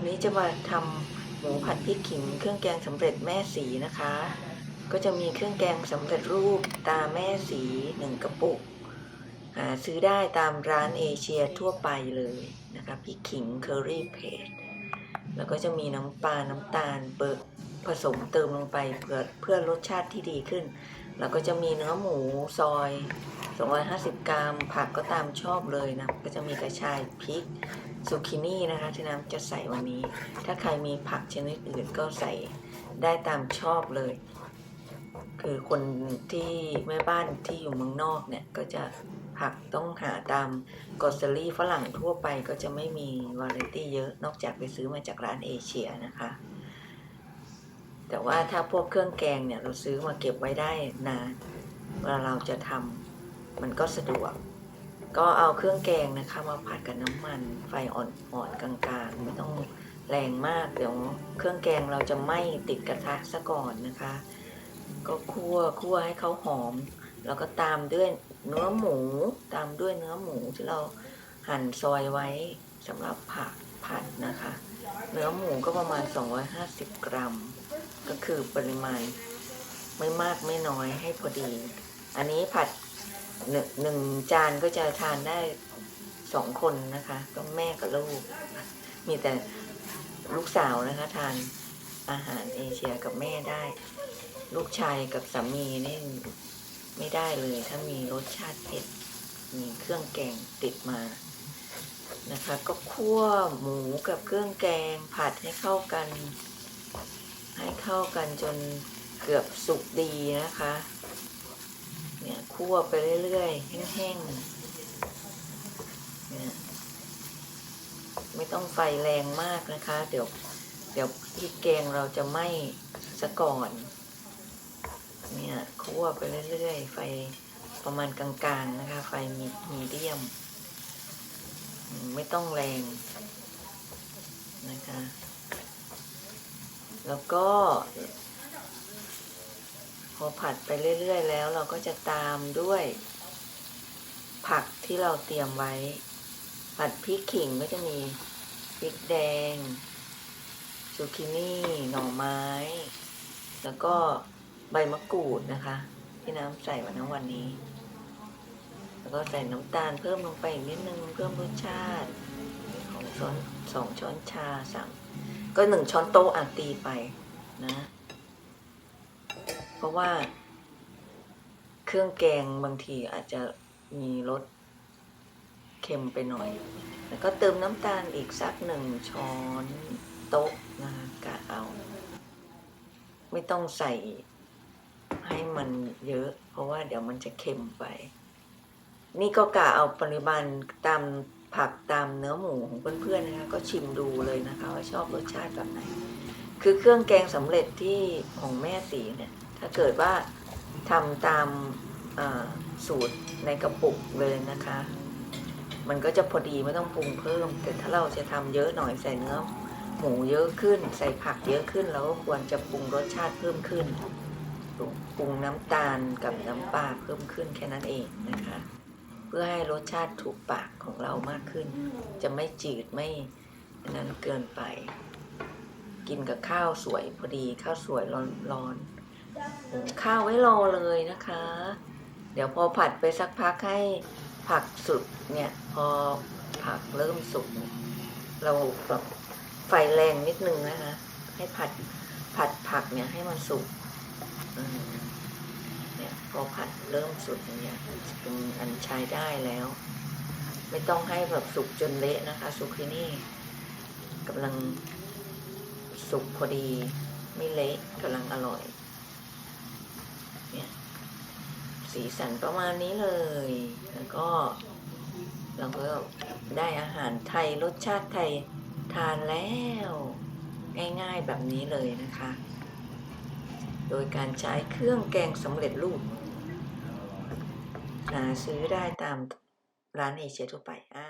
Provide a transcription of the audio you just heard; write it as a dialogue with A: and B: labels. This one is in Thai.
A: วันนี้จะมาทำหมูผัดพริกขิง เครื่องแกงสำเร็จแม่สีนะคะ ก็จะมีเครื่องแกงสำเร็จรูปตาแม่สีหนึ่งกระปุกหาซื้อได้ตามร้านเอเชียทั่วไปเลยนะคะพริกขิงเคอรี่เพจแล้วก็จะมีน้ำปลาน้ำตาลเบิกผสมเติมลงไปเพื่อเพื่อรสชาติที่ดีขึ้น แล้วก็จะมีเนื้อหมูซอย 250 กรัม ผักก็ตามชอบเลยนะ ก็จะมีกระชายพริกซูกินี่นะคะที่น้ำจะใส่วันนี้ ถ้าใครมีผักชนิดอื่นก็ใส่ได้ตามชอบเลย คือคนที่แม่บ้านที่อยู่เมืองนอกเนี่ย ก็จะผักต้องหาตามกอสเซอรี่ฝรั่งทั่วไปก็จะไม่มีวาไรตี้เยอะนอกจากไปซื้อมาจากร้านเอเชียนะคะ แต่ว่าถ้าพวกเครื่องแกงเนี่ย เราซื้อมาเก็บไว้ได้นานเวลาเราจะทำ มันก็สะดวก ก็เอาเครื่องแกงนะคะมาผัดกับน้ำมัน ไฟอ่อนๆกลางๆ ไม่ต้องแรงมาก เดี๋ยวเครื่องแกงเราจะไหม้ติดกระทะซะก่อนนะคะ ก็คั่วคั่วให้เขาหอม แล้วก็ตามด้วยเนื้อหมู ตามด้วยเนื้อหมูที่เราหั่นซอยไว้สำหรับผัดผัดนะคะ เนื้อหมูก็ประมาณ 250 กรัม ก็คือปริมาณไม่มากไม่น้อยให้พอดี อันนี้ผัด หนึ่งหนึ่งจานก็จะทานได้สองคนนะคะ ก็แม่กับลูก มีแต่ลูกสาวนะคะ ทานอาหารเอเชียกับแม่ได้ ลูกชายกับสามีนี่ไม่ได้เลย ถ้ามีรสชาติเผ็ด มีเครื่องแกงติดมานะคะ ก็คั่วหมูกับเครื่องแกงผัดให้เข้ากัน ให้เข้ากันจนเกือบสุกดีนะคะ เนี่ยคั่วไปเรื่อยๆแห้งๆเนี่ยไม่ต้องไฟแรงมากนะคะ เดี๋ยวเดี๋ยวพริกแกงเราจะไหม้ซะก่อน เนี่ยคั่วไปเรื่อยๆ ไฟประมาณกลางๆนะคะ ไฟมีมีเดียม ไม่ต้องแรงนะคะ แล้วก็ พอผัดไปเรื่อย ๆ แล้วเราก็จะตามด้วย ผักที่เราเตรียมไว้ ผัดพริกขิงก็จะมีพริกแดงซูกินี่หน่อไม้ แล้วก็ใบมะกรูดนะคะ ที่น้ำใส่วันนั้นวันนี้ แล้วก็ใส่น้ำตาลเพิ่มลงไปอีกนิดนึงเพิ่มรสชาติของช้อนสองช้อนชาสามก็หนึ่งช้อนโต๊ะอะตีไปนะ เพราะว่าเครื่องแกงบางทีอาจจะมีรสเค็มไปหน่อย แล้วก็เติมน้ำตาลอีกสักหนึ่งช้อนโต๊ะนะคะกะเอา ไม่ต้องใส่ให้มันเยอะ เพราะว่าเดี๋ยวมันจะเค็มไป นี่ก็กะเอาปริมาณตามผักตามเนื้อหมูของเพื่อนๆนะคะก็ชิมดูเลยนะคะว่าชอบรสชาติแบบไหน คือเครื่องแกงสำเร็จที่ของแม่สีเนี่ย ถ้าเกิดว่าทำตามสูตรในกระปุกเลยนะคะ มันก็จะพอดีไม่ต้องปรุงเพิ่ม แต่ถ้าเราจะทำเยอะหน่อยใส่เนื้อหมูเยอะขึ้น ใส่ผักเยอะขึ้นเราก็ควรจะปรุงรสชาติเพิ่มขึ้นปรุงน้ำตาลกับน้ำปลาเพิ่มขึ้นแค่นั้นเองนะคะ เพื่อให้รสชาติถูกปากของเรามากขึ้น จะไม่จืดไม่นั้นเกินไป กินกับข้าวสวยพอดีข้าวสวยร้อนๆ ข้าวไว้รอเลยนะคะ เดี๋ยวพอผัดไปสักพักให้ผักสุกเนี่ย พอผักเริ่มสุกเราแบบไฟแรงนิดนึงนะคะ ให้ผัดผัดผักเนี่ยให้มันสุกเนี่ยพอผัดเริ่มสุกอย่างเนี่ยเป็นอันใช้ได้แล้ว ไม่ต้องให้แบบสุกจนเละนะคะสุกที่นี่กำลังสุกพอดี ไม่เละกำลังอร่อย สีสันประมาณนี้เลย แล้วก็เราก็ได้อาหารไทยรสชาติไทยทานแล้ว ง่ายๆแบบนี้เลยนะคะ โดยการใช้เครื่องแกงสำเร็จรูปหาซื้อได้ตามร้านเอเชียทั่วไปอ่า